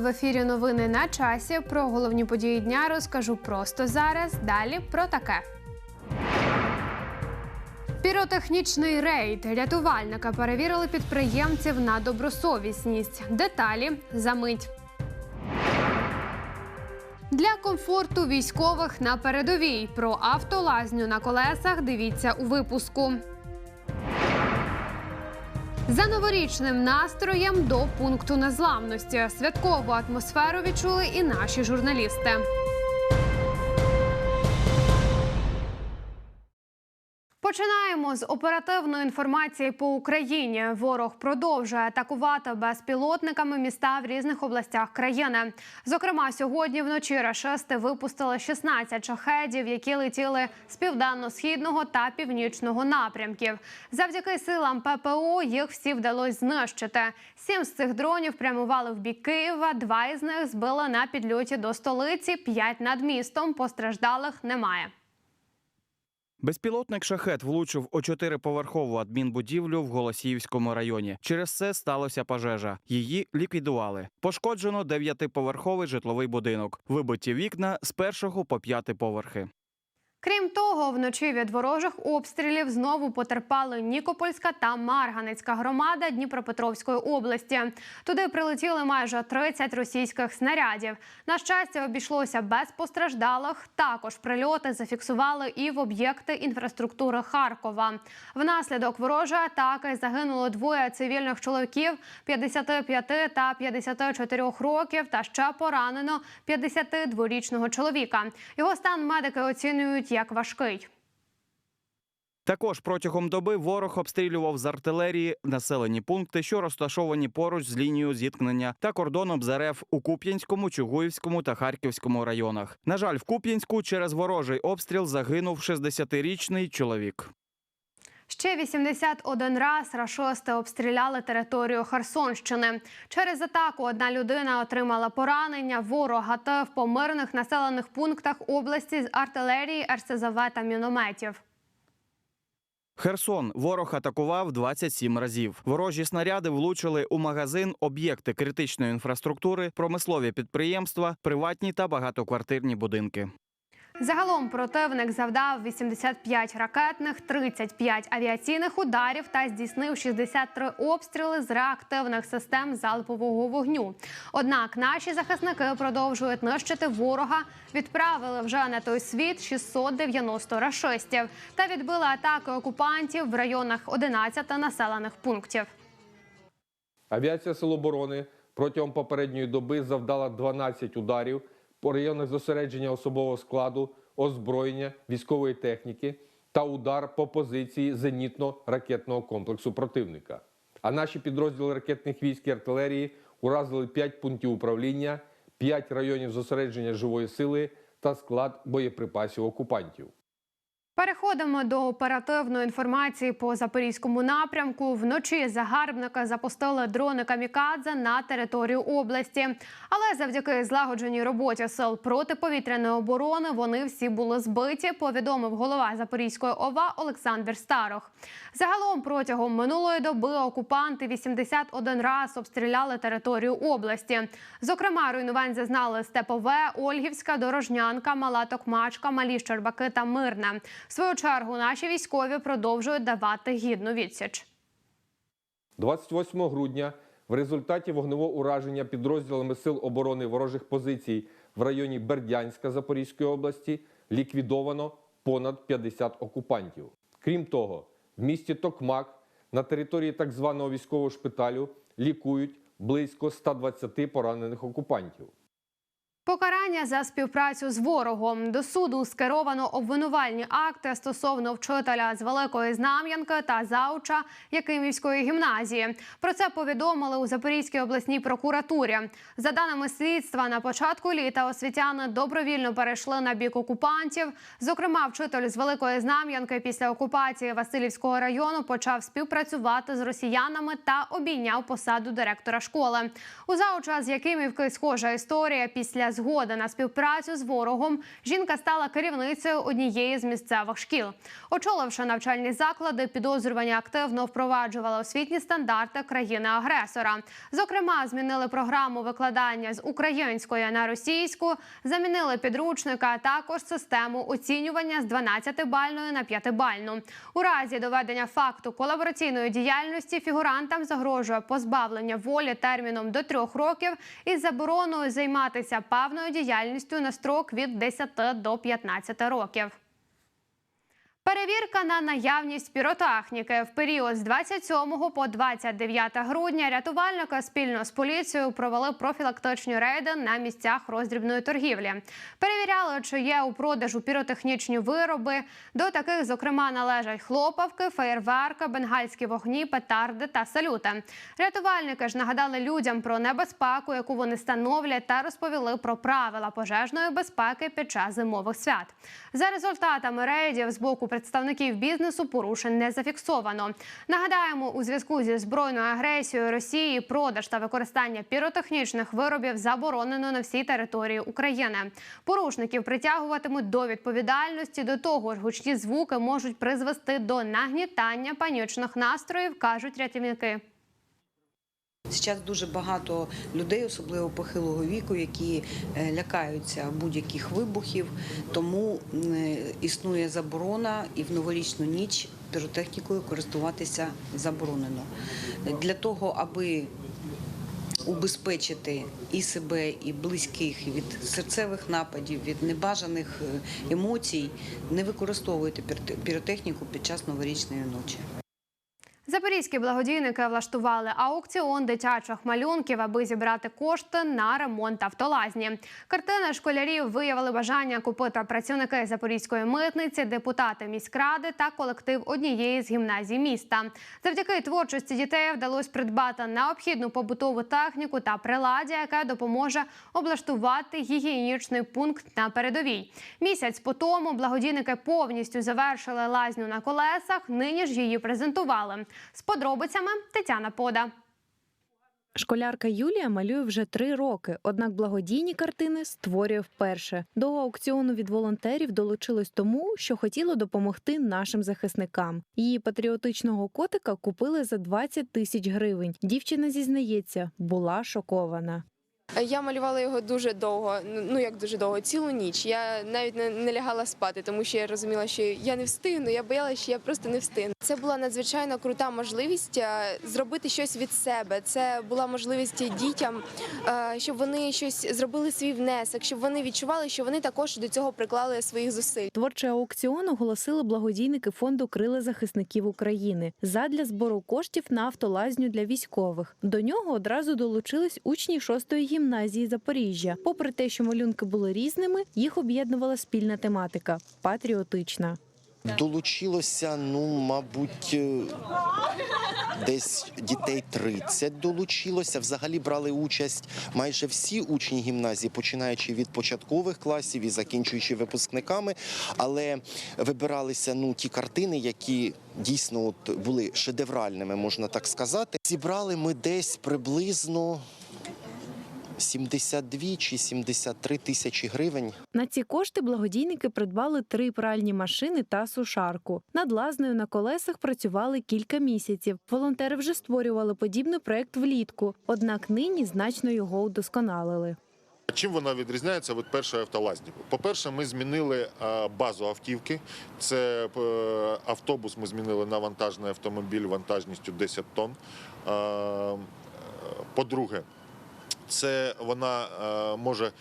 в ефірі новини на часі. Про головні події дня розкажу просто зараз. Далі про таке. Піротехнічний рейд. Рятувальника перевірили підприємців на добросовісність. Деталі за мить. Для комфорту військових на передовій про автолазню на колесах дивіться у випуску. За новорічним настроєм до пункту незламності святкову атмосферу відчули і наші журналісти. Починаємо з оперативної інформації по Україні. Ворог продовжує атакувати безпілотниками міста в різних областях країни. Зокрема, сьогодні вночі рашисти випустили 16 шахедів, які летіли з південно-східного та північного напрямків. Завдяки силам ППО їх всі вдалося знищити. Сім з цих дронів прямували в бік Києва. Два із них збили на підльоті до столиці. П'ять над містом. Постраждалих немає. Безпілотник шахет влучив у чотириповерхову адмінбудівлю в Голосіївському районі. Через це сталося пожежа. Її ліквідували. Пошкоджено дев'ятиповерховий житловий будинок. Вибиті вікна з першого по п'яти поверхи. Крім того, вночі від ворожих обстрілів знову потерпали Нікопольська та Марганецька громада Дніпропетровської області. Туди прилетіли майже 30 російських снарядів. На щастя, обійшлося без постраждалих. Також прильоти зафіксували і в об'єкти інфраструктури Харкова. Внаслідок ворожої атаки загинуло двоє цивільних чоловіків 55 та 54 років, та ще поранено 52-річного чоловіка. Його стан медики оцінюють як важкий. Також протягом доби ворог обстрілював з артилерії населені пункти, що розташовані поруч з лінією зіткнення та кордоном з у Куп'янському, Чугуївському та Харківському районах. На жаль, в Куп'янську через ворожий обстріл загинув 60-річний чоловік. Ще 81 раз рашисти обстріляли територію Херсонщини. Через атаку одна людина отримала поранення. Ворог гатив по мирних населених пунктах області з артилерії, РСЗВ та мінометів. Херсон ворог атакував 27 разів. Ворожі снаряди влучили у магазин, об'єкти критичної інфраструктури, промислові підприємства, приватні та багатоквартирні будинки. Загалом противник завдав 85 ракетних, 35 авіаційних ударів та здійснив 63 обстріли з реактивних систем залпового вогню. Однак наші захисники продовжують нищити ворога. Відправили вже на той світ 690 рашистів та відбили атаки окупантів в районах 11 населених пунктів. Авіація Сил протягом попередньої доби завдала 12 ударів по районах зосередження особового складу, озброєння, військової техніки та удар по позиції зенітно-ракетного комплексу противника. А наші підрозділи ракетних військ і артилерії уразили 5 пунктів управління, 5 районів зосередження живої сили та склад боєприпасів окупантів. Переходимо до оперативної інформації по запорізькому напрямку. Вночі загарбники запустили дрони камікадзе на територію області. Але завдяки злагодженій роботі сил протиповітряної оборони вони всі були збиті. Повідомив голова Запорізької ОВА Олександр Старох. Загалом протягом минулої доби окупанти 81 раз обстріляли територію області. Зокрема, руйнувань зазнали Степове, Ольгівська, Дорожнянка, Мала Токмачка, Малі Щербаки та Мирне. В свою чергу наші військові продовжують давати гідну відсіч. 28 грудня в результаті вогневого ураження підрозділами Сил оборони ворожих позицій в районі Бердянська Запорізької області ліквідовано понад 50 окупантів. Крім того, в місті Токмак на території так званого військового шпиталю лікують близько 120 поранених окупантів. Покарання за співпрацю з ворогом до суду скеровано обвинувальні акти стосовно вчителя з Великої Знам'янки та зауча Якимівської гімназії. Про це повідомили у Запорізькій обласній прокуратурі. За даними слідства, на початку літа освітяни добровільно перейшли на бік окупантів. Зокрема, вчитель з Великої Знам'янки після окупації Васильівського району почав співпрацювати з росіянами та обійняв посаду директора школи. У зауча з Якимівки схожа історія після на співпрацю з ворогом, жінка стала керівницею однієї з місцевих шкіл. Очоливши навчальні заклади, підозрювані активно впроваджували освітні стандарти країни-агресора. Зокрема, змінили програму викладання з української на російську, замінили підручника, а також систему оцінювання з 12-бальної на 5-бальну. У разі доведення факту колабораційної діяльності фігурантам загрожує позбавлення волі терміном до трьох років із забороною займатися певною діяльністю на строк від 10 до 15 років. Перевірка на наявність піротехніки в період з 27 по 29 грудня рятувальники спільно з поліцією провели профілактичні рейди на місцях роздрібної торгівлі. Перевіряли, чи є у продажу піротехнічні вироби. До таких, зокрема, належать хлопавки, феєрверки, бенгальські вогні, петарди та салюти. Рятувальники ж нагадали людям про небезпеку, яку вони становлять, та розповіли про правила пожежної безпеки під час зимових свят. За результатами рейдів з боку представників бізнесу порушень не зафіксовано. Нагадаємо, у зв'язку зі збройною агресією Росії продаж та використання піротехнічних виробів заборонено на всій території України. Порушників притягуватимуть до відповідальності. До того ж, гучні звуки можуть призвести до нагнітання панічних настроїв, кажуть рятівники. Зараз дуже багато людей, особливо похилого віку, які е, лякаються будь-яких вибухів, тому е, існує заборона і в новорічну ніч піротехнікою користуватися заборонено. Для того, аби убезпечити і себе, і близьких від серцевих нападів, від небажаних е, емоцій, не використовуйте піротехніку під час новорічної ночі. Запорізькі благодійники влаштували аукціон дитячих малюнків, аби зібрати кошти на ремонт автолазні. Картини школярів виявили бажання купити працівники Запорізької митниці, депутати міськради та колектив однієї з гімназій міста. Завдяки творчості дітей вдалося придбати необхідну побутову техніку та приладдя, яке допоможе облаштувати гігієнічний пункт на передовій. Місяць по тому благодійники повністю завершили лазню на колесах. Нині ж її презентували. З подробицями Тетяна Пода. Школярка Юлія малює вже три роки, однак благодійні картини створює вперше. До аукціону від волонтерів долучилось тому, що хотіло допомогти нашим захисникам. Її патріотичного котика купили за 20 тисяч гривень. Дівчина зізнається, була шокована. Я малювала його дуже довго. ну, Ну як дуже довго, цілу ніч. Я навіть не, не лягала спати, тому що я розуміла, що я не встигну. Я боялася, що я просто не встигну. Це була надзвичайно крута можливість е, зробити щось від себе. Це була можливість дітям, е, щоб вони щось зробили свій внесок, щоб вони відчували, що вони також до цього приклали своїх зусиль. Творчий аукціон оголосили благодійники фонду Крила захисників України задля збору коштів на автолазню для військових. До нього одразу долучились учні шостої гімназії Запоріжжя. Попри те, що малюнки були різними, їх об'єднувала спільна тематика патріотична. Долучилося, ну, мабуть, е, десь дітей 30 долучилося. Взагалі брали участь майже всі учні гімназії, починаючи від початкових класів і закінчуючи випускниками. Але вибиралися ну, ті картини, які дійсно от були шедевральними, можна так сказати. Зібрали ми десь приблизно 72 чи 73 тисячі гривень. На ці кошти благодійники придбали три пральні машини та сушарку. Над лазнею на колесах працювали кілька місяців. Волонтери вже створювали подібний проект влітку, однак нині значно його удосконалили. Чим вона відрізняється від першої автолазні? По-перше, ми змінили е, базу автівки. Це е, автобус ми змінили на вантажний автомобіль вантажністю 10 тонн. Е, По-друге, це вона е, може е,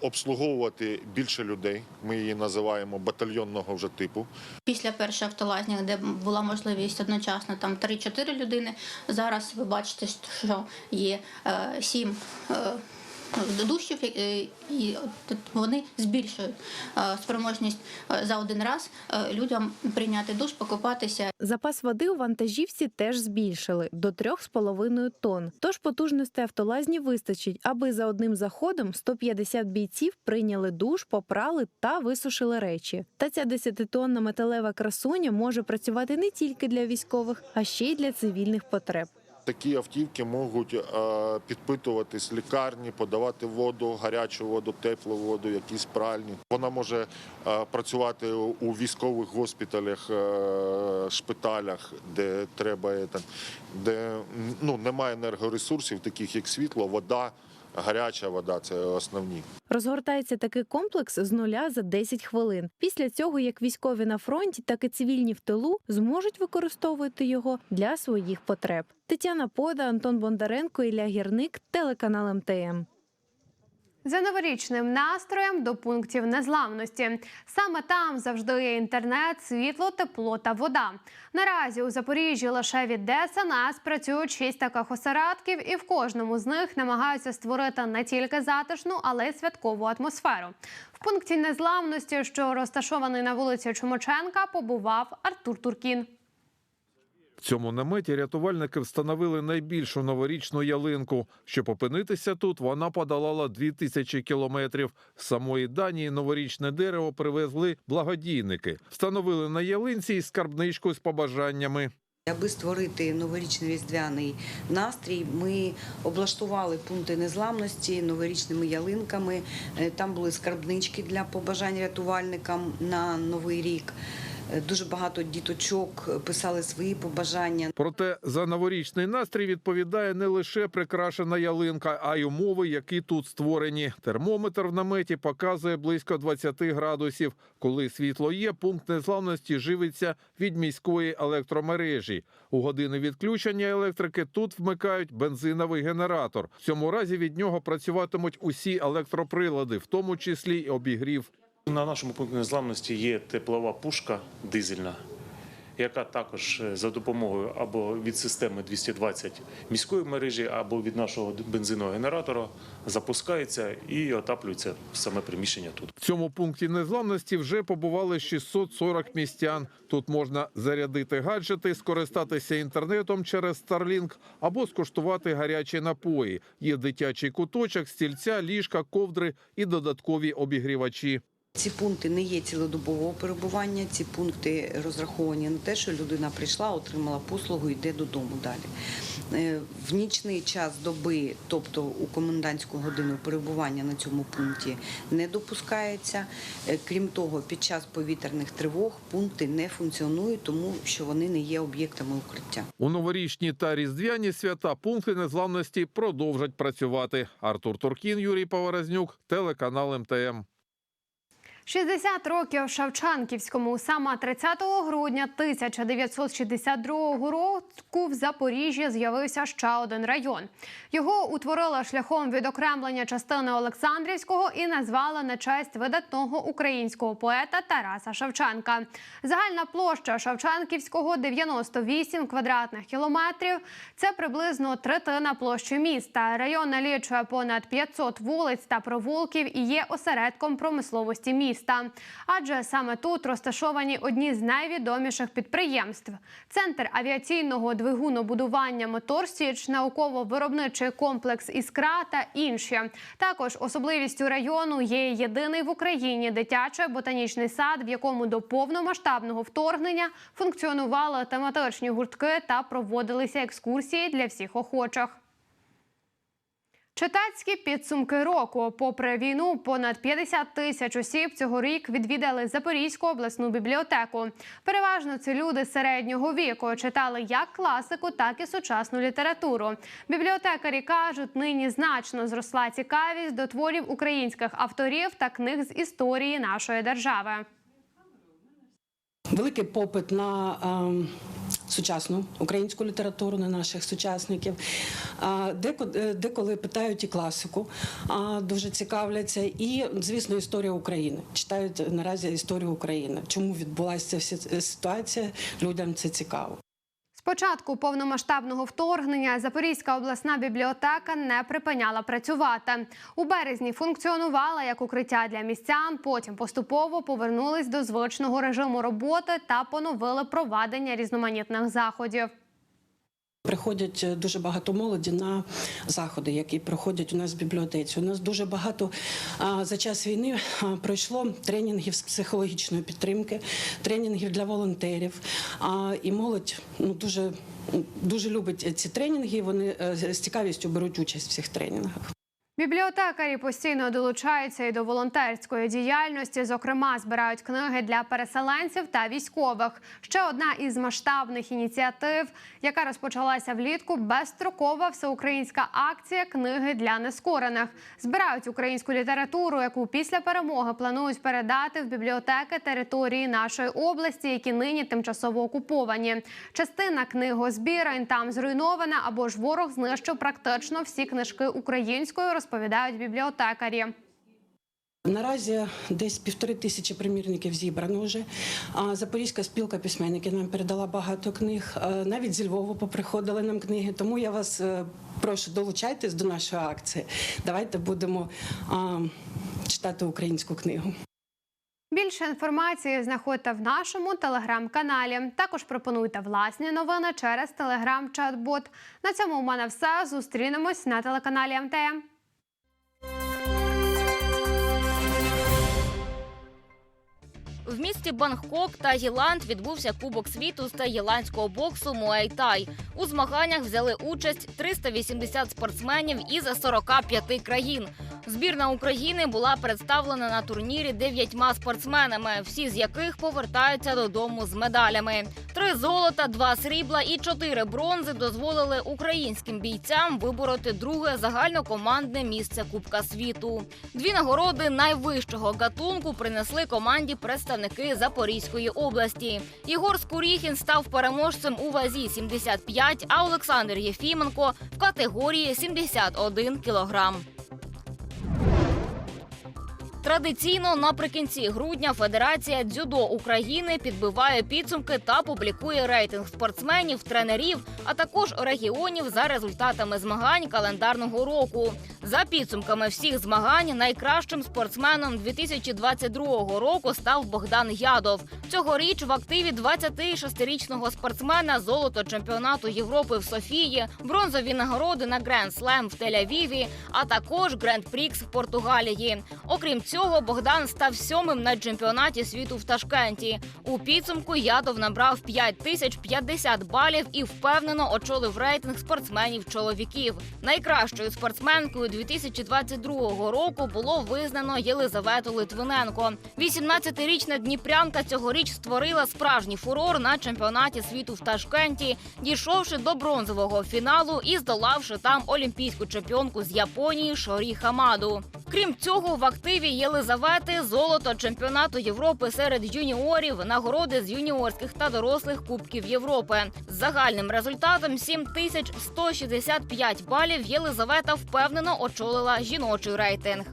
обслуговувати більше людей. Ми її називаємо батальйонного вже типу. Після першої автолазні, де була можливість одночасно там 3-4 людини. Зараз ви бачите, що є е, 7 душів, е, і вони збільшують е, спроможність е, за один раз людям прийняти душ, покупатися Запас води у вантажівці теж збільшили до 3,5 тонн. Тож потужностей автолазні вистачить, аби за одним заходом 150 бійців прийняли душ, попрали та висушили речі. Та ця 10-тонна металева красуня може працювати не тільки для військових, а ще й для цивільних потреб. Такі автівки можуть е, підпитуватись лікарні, подавати воду, гарячу воду, теплу воду, якісь пральні. Вона може е, працювати у військових госпіталях, е, шпиталях, де треба, де ну, немає енергоресурсів, таких як світло, вода, гаряча вода це основні. Розгортається такий комплекс з нуля за 10 хвилин. Після цього як військові на фронті, так і цивільні в тилу зможуть використовувати його для своїх потреб. Тетяна Пода, Антон Бондаренко, Ілля Гірник, телеканал МТМ. За новорічним настроєм до пунктів незламності. Саме там завжди є інтернет, світло, тепло та вода. Наразі у Запоріжжі лише від ДСНС працюють шість таких осередків, і в кожному з них намагаються створити не тільки затишну, але й святкову атмосферу. В пункті незламності, що розташований на вулиці Чумаченка, побував Артур Туркін. Цьому наметі рятувальники встановили найбільшу новорічну ялинку. Щоб опинитися тут, вона подолала дві тисячі кілометрів. З самої Данії новорічне дерево привезли благодійники. Встановили на ялинці і скарбничку з побажаннями. Аби створити новорічний різдвяний настрій, ми облаштували пункти незламності новорічними ялинками. Е, Там були скарбнички для побажань рятувальникам на новий рік. Дуже багато діточок писали свої побажання. Проте за новорічний настрій відповідає не лише прикрашена ялинка, а й умови, які тут створені. Термометр в наметі показує близько 20 градусів. Коли світло є, пункт незламності живиться від міської електромережі. У години відключення електрики тут вмикають бензиновий генератор. В цьому разі від нього працюватимуть усі електроприлади, в тому числі й обігрів. На нашому пункті незламності є теплова пушка дизельна, яка також е, за допомогою або від системи 220 міської мережі, або від нашого бензинового генератора запускається і отаплюється в саме приміщення тут. В цьому пункті незламності вже побували 640 містян. Тут можна зарядити гаджети, скористатися інтернетом через Starlink або скуштувати гарячі напої. Є дитячий куточок, стільця, ліжка, ковдри і додаткові обігрівачі. Ці пункти не є цілодобового перебування. Ці пункти розраховані на те, що людина прийшла, отримала послугу, йде додому далі. Е, В нічний час доби, тобто у комендантську годину перебування на цьому пункті не допускається. Е, Крім того, під час повітряних тривог пункти не функціонують, тому що вони не є об'єктами укриття. У новорічні та різдвяні свята пункти незламності продовжать працювати. Артур Туркін, Юрій Поворознюк, телеканал МТМ. 60 років Шевченківському саме 30 грудня 1962 року в Запоріжжі з'явився ще один район. Його утворили шляхом відокремлення частини Олександрівського і назвали на честь видатного українського поета Тараса Шевченка. Загальна площа Шевченківського 98 квадратних кілометрів. Це приблизно третина площі міста. Район налічує понад 500 вулиць та провулків і є осередком промисловості міста. Адже саме тут розташовані одні з найвідоміших підприємств: центр авіаційного двигунобудування Моторсіч, науково-виробничий комплекс Іскра та інші. Також особливістю району є єдиний в Україні дитячий ботанічний сад, в якому до повномасштабного вторгнення функціонували тематичні гуртки та проводилися екскурсії для всіх охочих. Читацькі підсумки року. Попри війну, понад 50 тисяч осіб цьогорік відвідали Запорізьку обласну бібліотеку. Переважно це люди середнього віку. Читали як класику, так і сучасну літературу. Бібліотекарі кажуть, нині значно зросла цікавість до творів українських авторів та книг з історії нашої держави. Великий попит на ем, сучасну українську літературу, на наших сучасників. Е, Деколи питають і класику, дуже цікавляться. І, звісно, історія України. Читають наразі історію України. Чому відбулася ця ситуація? Людям це цікаво. Початку повномасштабного вторгнення Запорізька обласна бібліотека не припиняла працювати. У березні функціонувала як укриття для містян. Потім поступово повернулись до звичного режиму роботи та поновили проведення різноманітних заходів. Приходять е, дуже багато молоді на заходи, які проходять у нас в бібліотеці. У нас дуже багато за час війни пройшло тренінгів з психологічної підтримки, тренінгів для волонтерів. І молодь ну дуже, дуже любить ці тренінги. Вони е, з цікавістю беруть участь в цих тренінгах. Бібліотекарі постійно долучаються і до волонтерської діяльності. Зокрема, збирають книги для переселенців та військових. Ще одна із масштабних ініціатив, яка розпочалася влітку, безстрокова всеукраїнська акція книги для нескорених. Збирають українську літературу, яку після перемоги планують передати в бібліотеки території нашої області, які нині тимчасово окуповані. Частина книгозбірень там зруйнована або ж ворог знищив практично всі книжки українською, розповідають бібліотекарі. Наразі десь півтори тисячі примірників зібрано вже. Запорізька спілка письменників нам передала багато книг. Навіть зі Львова поприходили нам книги. Тому я вас е, прошу долучайтесь до нашої акції. Давайте будемо читати українську книгу. Більше інформації знаходьте в нашому телеграм-каналі. Також пропонуйте власні новини через телеграм-чат-бот. На цьому у мене все. Зустрінемось на телеканалі МТМ. В місті Бангкок Таїланд відбувся Кубок світу з таїландського боксу Муайтай. У змаганнях взяли участь 380 спортсменів із 45 країн. Збірна України була представлена на турнірі дев'ятьма спортсменами, всі з яких повертаються додому з медалями. Три золота, два срібла і чотири бронзи дозволили українським бійцям вибороти друге загальнокомандне місце Кубка світу. Дві нагороди найвищого гатунку принесли команді представники Запорізької області. Єгор Скуріхін став переможцем у вазі 75, а Олександр Єфіменко в категорії 71 кілограм. Традиційно наприкінці грудня Федерація дзюдо України підбиває підсумки та публікує рейтинг спортсменів, тренерів, а також регіонів за результатами змагань календарного року. За підсумками всіх змагань найкращим спортсменом 2022 року став Богдан Ядов. Цьогоріч в активі 26-річного спортсмена золото чемпіонату Європи в Софії, бронзові нагороди на Гранд Слем в Тель-Авіві, а також Гранд Прікс в Португалії. Окрім цього, Богдан став сьомим на чемпіонаті світу в Ташкенті. У підсумку Ядов набрав 5050 балів і впевнено очолив рейтинг спортсменів чоловіків. Найкращою спортсменкою 2022 року було визнано Єлизавету Литвиненко. 18-річна дніпрянка цьогоріч створила справжній фурор на чемпіонаті світу в Ташкенті, дійшовши до бронзового фіналу і здолавши там олімпійську чемпіонку з Японії Шорі Хамаду. Крім цього, в активі Єлизавети золото чемпіонату Європи серед юніорів, нагороди з юніорських та дорослих кубків Європи. З загальним результатом 7165 балів Єлизавета впевнено очолила жіночий рейтинг.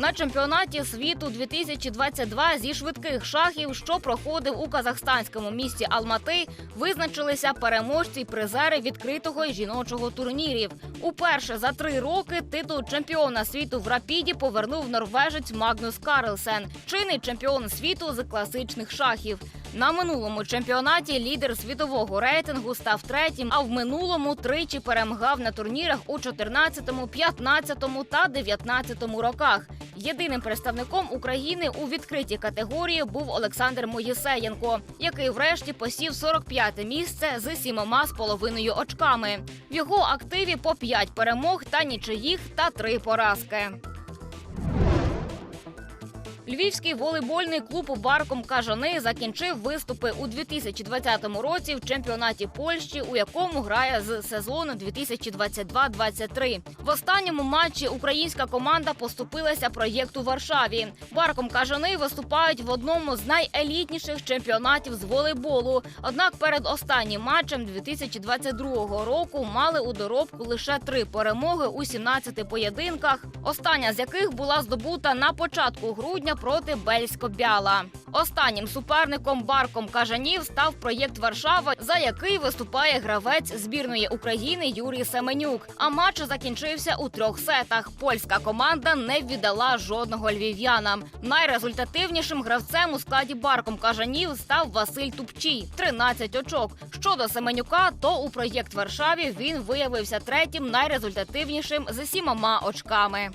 На чемпіонаті світу 2022 зі швидких шахів, що проходив у казахстанському місті Алмати, визначилися переможці й призери відкритого жіночого турнірів. Уперше за три роки титул чемпіона світу в рапіді повернув норвежець Магнус Карлсен, чинний чемпіон світу з класичних шахів. На минулому чемпіонаті лідер світового рейтингу став третім, а в минулому тричі перемагав на турнірах у 14-му, 15-му та 19-му роках. Єдиним представником України у відкритій категорії був Олександр Моїсеєнко, який врешті посів 45-те місце з сімома з половиною очками. В його активі по 5 перемог та нічиїх та 3 поразки. Львівський волейбольний клуб Барком Кажани закінчив виступи у 2020 році в чемпіонаті Польщі, у якому грає з сезону 2022-23. В останньому матчі українська команда поступилася проєкту Варшаві. Барком Кажани виступають в одному з найелітніших чемпіонатів з волейболу. Однак перед останнім матчем 2022 року мали у доробку лише три перемоги у 17 поєдинках. Остання з яких була здобута на початку грудня проти Бельсько-Бяла. Останнім суперником Барком Кажанів став проєкт Варшава, за який виступає гравець збірної України Юрій Семенюк. А матч закінчився у трьох сетах. Польська команда не віддала жодного львів'яна. Найрезультативнішим гравцем у складі Барком Кажанів став Василь Тупчій 13 очок. Щодо Семенюка, то у проєкт Варшаві він виявився третім найрезультативнішим з сімома очками.